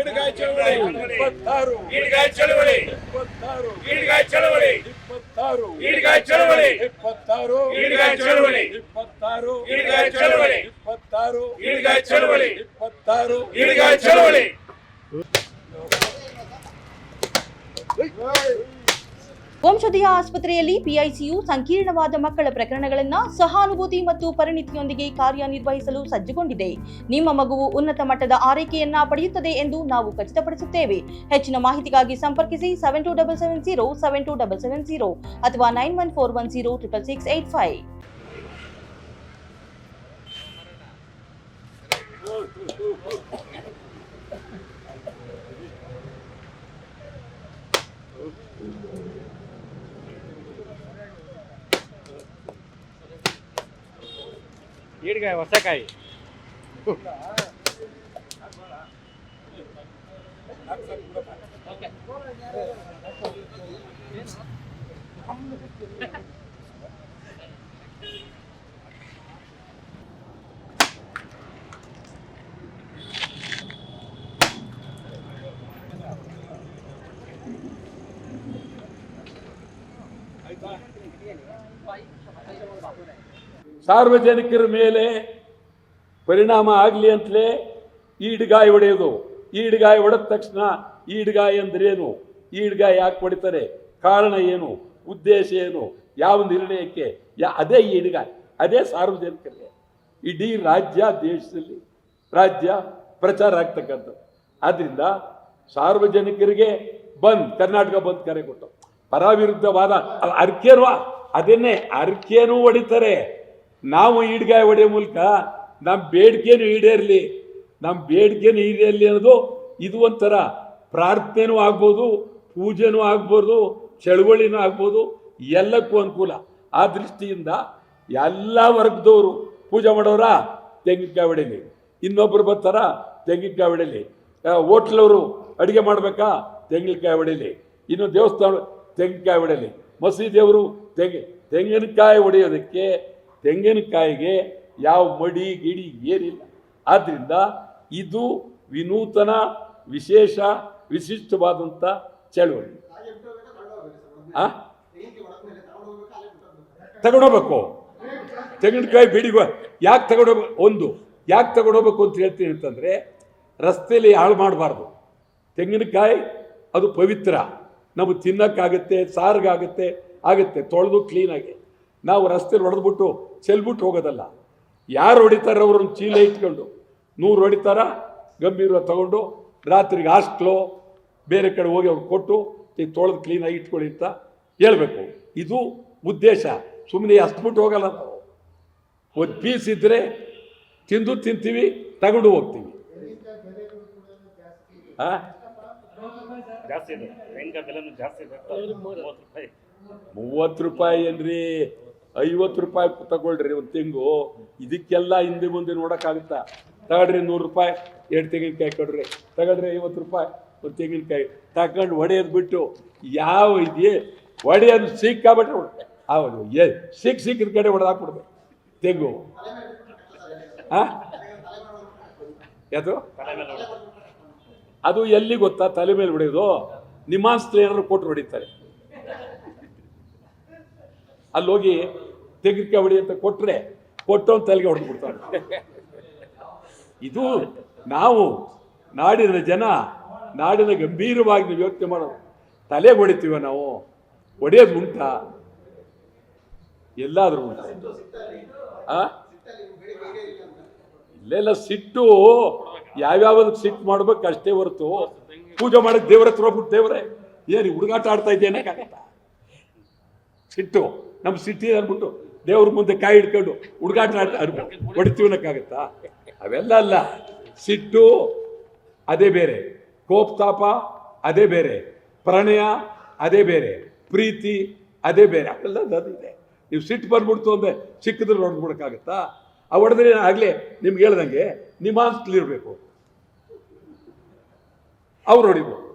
ಈಡ್ಗಾಯಿ ಚಳವಳಿ. ಇಪ್ಪತ್ತಾರು. ಈಡ್ಗಾಯಿ ಚಳವಳಿ. ಇಪ್ಪತ್ತಾರು. ಈಡ್ಗಾಯಿ ಚಳವಳಿ. ಇಪ್ಪತ್ತಾರು. ಈಡ್ಗಾಯಿ ಚಳವಳಿ. ಇಪ್ಪತ್ತಾರು. ಈಡ್ಗಾಯಿ ಚಳವಳಿ. ಇಪ್ಪತ್ತಾರು. ಈಡ್ಗಾಯಿ ಚಳವಳಿ. ಇಪ್ಪತ್ತಾರು. ಈಡ್ಗಾಯಿ ಚಳವಳಿ. ಇಪ್ಪತ್ತಾರು. ಈಡ್ಗಾಯಿ ಚಳವಳಿ. ವಂಶೋದಯ ಆಸ್ಪತ್ರೆಯಲ್ಲಿ ಪಿಐಸಿಯು ಸಂಕೀರ್ಣವಾದ ಮಕ್ಕಳ ಪ್ರಕರಣಗಳನ್ನು ಸಹಾನುಭೂತಿ ಮತ್ತು ಪರಿಣಿತಿಯೊಂದಿಗೆ ಕಾರ್ಯನಿರ್ವಹಿಸಲು ಸಜ್ಜುಗೊಂಡಿದೆ. ನಿಮ್ಮ ಮಗುವು ಉನ್ನತ ಮಟ್ಟದ ಆರೈಕೆಯನ್ನ ಪಡೆಯುತ್ತದೆ ಎಂದು ನಾವು ಖಚಿತಪಡಿಸುತ್ತೇವೆ. ಹೆಚ್ಚಿನ ಮಾಹಿತಿಗಾಗಿ ಸಂಪರ್ಕಿಸಿ seven two double seven zero seven two double seven zero ಅಥವಾ nine one four one zero triple six eight five ಈಡ್ಗಾಯಿ ಹೊಸಕಾಯಿ ಸಾರ್ವಜನಿಕರ ಮೇಲೆ ಪರಿಣಾಮ ಆಗಲಿ ಅಂತಲೇ ಈಡ್ಗಾಯಿ ಹೊಡೆಯೋದು. ಈಡ್ಗಾಯಿ ಹೊಡೆದ ತಕ್ಷಣ ಈಡ್ಗಾಯಿ ಅಂದ್ರೇನು? ಈಡ್ಗಾಯಿ ಯಾಕೆ ಹೊಡಿತಾರೆ? ಕಾರಣ ಏನು? ಉದ್ದೇಶ ಏನು? ಯಾವ ನಿರ್ಣಯಕ್ಕೆ? ಯಾ, ಅದೇ ಈಡ್ಗಾಯಿ ಅದೇ ಸಾರ್ವಜನಿಕರಿಗೆ. ಇಡೀ ರಾಜ್ಯ, ದೇಶದಲ್ಲಿ ರಾಜ್ಯ ಪ್ರಚಾರ ಆಗ್ತಕ್ಕಂಥದ್ದು. ಆದ್ದರಿಂದ ಸಾರ್ವಜನಿಕರಿಗೆ ಬಂದ್, ಕರ್ನಾಟಕ ಬಂದ್ ಕರೆ ಕೊಟ್ಟು. ಪರ ವಿರುದ್ಧವಾದ ಅ- ಅರ್ಕೆನೂ ಅದನ್ನೇ ಅರ್ಕೆನೂ ಹೊಡಿತಾರೆ. ನಾವು ಈಡ್ಗಾಯಿ ಹೊಡೆಯೋ ಮೂಲಕ ನಮ್ಮ ಬೇಡಿಕೆನೂ ಈಡೇರಲಿ ನಮ್ಮ ಬೇಡಿಕೆನೂ ಈಡೇರಲಿ ಅನ್ನೋದು ಇದು ಒಂಥರ ಪ್ರಾರ್ಥನೆನೂ ಆಗ್ಬೋದು, ಪೂಜೆನೂ ಆಗ್ಬೋದು, ಚಳುವಳಿನೂ ಆಗ್ಬೋದು, ಎಲ್ಲಕ್ಕೂ ಅನುಕೂಲ. ಆ ದೃಷ್ಟಿಯಿಂದ ಎಲ್ಲ ವರ್ಗದವರು ಪೂಜೆ ಮಾಡೋರ ತೆಂಗಿನಕಾಯಿ ಹೊಡೀಲಿ ಇನ್ನೊಬ್ಬರು ಬರ್ತಾರ ತೆಂಗಿನಕಾಯಿ ಹೊಡೀಲಿ. ಹೋಟ್ಲವರು ಅಡುಗೆ ಮಾಡಬೇಕಾ ತೆಂಗಿನಕಾಯಿ ಹೊಡೀಲಿ, ಇನ್ನು ದೇವಸ್ಥಾನ ತೆಂಗಿನಕಾಯಿ ಹೊಡೀಲಿ. ಮಸೀದಿಯವರು ತೆಂಗಿ, ತೆಂಗಿನಕಾಯಿ ಹೊಡೆಯೋದಕ್ಕೆ ತೆಂಗಿನಕಾಯಿಗೆ ಯಾವ ಮಡಿ ಗಿಡಿ ಏನಿಲ್ಲ. ಆದ್ದರಿಂದ ಇದು ವಿನೂತನ, ವಿಶೇಷ ವಿಶಿಷ್ಟವಾದಂಥ ಚಳುವಳಿ. ತಗೊಂಡೋಗ್ಬೇಕು. ತೆಂಗಿನಕಾಯಿ ಬಿಡಿಗ ಯಾಕೆ ತಗೊಂಡೋಗ್ಬೇಕು? ಒಂದು, ಯಾಕೆ ತಗೊಂಡೋಗ್ಬೇಕು ಅಂತ ಹೇಳ್ತೀನಿ ಅಂತಂದರೆ, ರಸ್ತೆಯಲ್ಲಿ ಹಾಳು ಮಾಡಬಾರ್ದು. ತೆಂಗಿನಕಾಯಿ, ಅದು ಪವಿತ್ರ. ನಮಗೆ ತಿನ್ನೋಕ್ಕಾಗುತ್ತೆ, ಸಾರಿಗಾಗುತ್ತೆ, ಆಗುತ್ತೆ, ತೊಳೆದು ಕ್ಲೀನಾಗಿ ನಾವು ರಸ್ತೆಯಲ್ಲಿ ಹೊಡೆದ್ಬಿಟ್ಟು ಚೆಲ್ಬಿಟ್ಟು ಹೋಗೋದಲ್ಲ. ಯಾರು ಹೊಡಿತಾರೆ ಅವ್ರನ್ನ ಚೀಲ ಇಟ್ಕೊಂಡು ನೂರು ಹೊಡಿತಾರ ಗಂಭೀರ ತಗೊಂಡು ರಾತ್ರಿಗೆ ಹಾಸ್ಟ್ಲು ಬೇರೆ ಕಡೆ ಹೋಗಿ ಅವ್ರು ಕೊಟ್ಟು ತೊಳೆದು ಕ್ಲೀನಾಗಿ ಇಟ್ಕೊಳ್ಳಿ ಅಂತ ಹೇಳಬೇಕು. ಇದು ಉದ್ದೇಶ. ಸುಮ್ಮನೆ ಹಸ್ಬಿಟ್ಟು ಹೋಗಲ್ಲ ನಾವು. ಒಂದು ಪೀಸ್ ಇದ್ದರೆ ತಿಂದು ತಿಂತೀವಿ ತಗೊಂಡು ಹೋಗ್ತೀವಿ. ಮೂವತ್ತು ರೂಪಾಯಿ ಏನ್ರಿ? ಐವತ್ತು ರೂಪಾಯಿ ತಗೊಳ್ರಿ ಒಂದು ತೆಂಗು. ಇದಕ್ಕೆಲ್ಲ ಹಿಂದೆ ಮುಂದೆ ನೋಡೋಕ್ಕಾಗುತ್ತಾ? ತಗೊಳ್ರಿ ನೂರು ರೂಪಾಯಿ, ಎರಡು ತೆಂಗಿನಕಾಯಿ ಕೊಡ್ರಿ. ತಗೊಳ್ರಿ ಐವತ್ತು ರೂಪಾಯಿ, ಒಂದು ತೆಂಗಿನಕಾಯಿ. ತಗೊಂಡು ಹೊಡೆಯೋದು ಬಿಟ್ಟು ಯಾವ ಇದೆಯೇ ಹೊಡೆಯೋದು ಸಿಕ್ಕಾಬಿಟ್ರೆ ಹೌದು, ಏ ಸಿಕ್ ಸಿಕ್ಕಿದ ಕಡೆ ಹೊಡೆದಾಕ್ಬಿಡ್ಬೇಕು ತೆಂಗು. ಹಾಂ ಯಾವುದು? ಅದು ಎಲ್ಲಿ ಗೊತ್ತಾ? ತಲೆ ಮೇಲೆ ಹೊಡೆಯೋದು. ನಿಮಾಸ್ತ್ರ ಏನಾದ್ರು ಕೊಟ್ಟು ಹೊಡಿತಾರೆ. ಅಲ್ಲಿ ಹೋಗಿ ತೆಂಗಿನಕಾಯಿ ಹೊಡಿ ಅಂತ ಕೊಟ್ಟರೆ ಕೊಟ್ಟವನ್ ತಲೆಗೆ ಹೊಡೆದು ಬಿಡ್ತಾರೆ ಇದು ನಾವು ನಾಡಿನ ಜನ, ನಾಡಿನ ಗಂಭೀರವಾಗಿ ನೀವು ಯೋಚನೆ ಮಾಡೋದು. ತಲೆಗೆ ಹೊಡಿತೀವ ನಾವು? ಹೊಡೆಯೋದು ಎಲ್ಲಾದ್ರೂ ಉಂಟಾ. ಆ? ಇಲ್ಲೆಲ್ಲ ಸಿಟ್ಟು ಯಾವ್ಯಾವ್ದಕ್ಕೆ ಸಿಟ್ಟು ಮಾಡ್ಬೇಕು ಅಷ್ಟೇ ಹೊರತು. ಪೂಜೆ ಮಾಡಕ್ಕೆ ದೇವ್ರ ಹತ್ರ ಹೋಗ್ಬಿಟ್ಟು ದೇವ್ರೆ, ಏನು ಹುಡುಗಾಟ ಆಡ್ತಾ ಇದ್ದೇನಕ್ಕಾಗತ್ತ ಸಿಟ್ಟು. ನಮ್ಮ ಸಿಟ್ಟಿ ಅಂದ್ಬಿಟ್ಟು ದೇವ್ರ ಮುಂದೆ ಕಾಯಿ ಹಿಡ್ಕೊಂಡು ಹುಡುಗಾಟ ಹೊಡಿತೀವನಕ್ಕಾಗತ್ತಾ ಅವೆಲ್ಲ ಅಲ್ಲ. ಸಿಟ್ಟು, ಅದೇ ಬೇರೆ. ಕೋಪ್ತಾಪ ಅದೇ ಬೇರೆ. ಪ್ರಣಯ, ಅದೇ ಬೇರೆ. ಪ್ರೀತಿ, ಅದೇ ಬೇರೆ. ಅವೆಲ್ಲ ಅದಿದೆ ನೀವು ಸಿಟ್ಟು ಬಂದ್ಬಿಡ್ತು ಅಂದ್ರೆ ಸಿಕ್ಕಿದ್ರೆ ನೋಡ್ಬಿಡೋಕ್ಕಾಗತ್ತಾ ಆ ಹೊಡೆದ್ರೆ ಆಗಲೇ? ನಿಮ್ಗೆ ಹೇಳ್ದಂಗೆ ನಿಮಾನ್ಸ್ಲಿರಬೇಕು ಅವ್ರು ಹೊಡಿಬೋದು.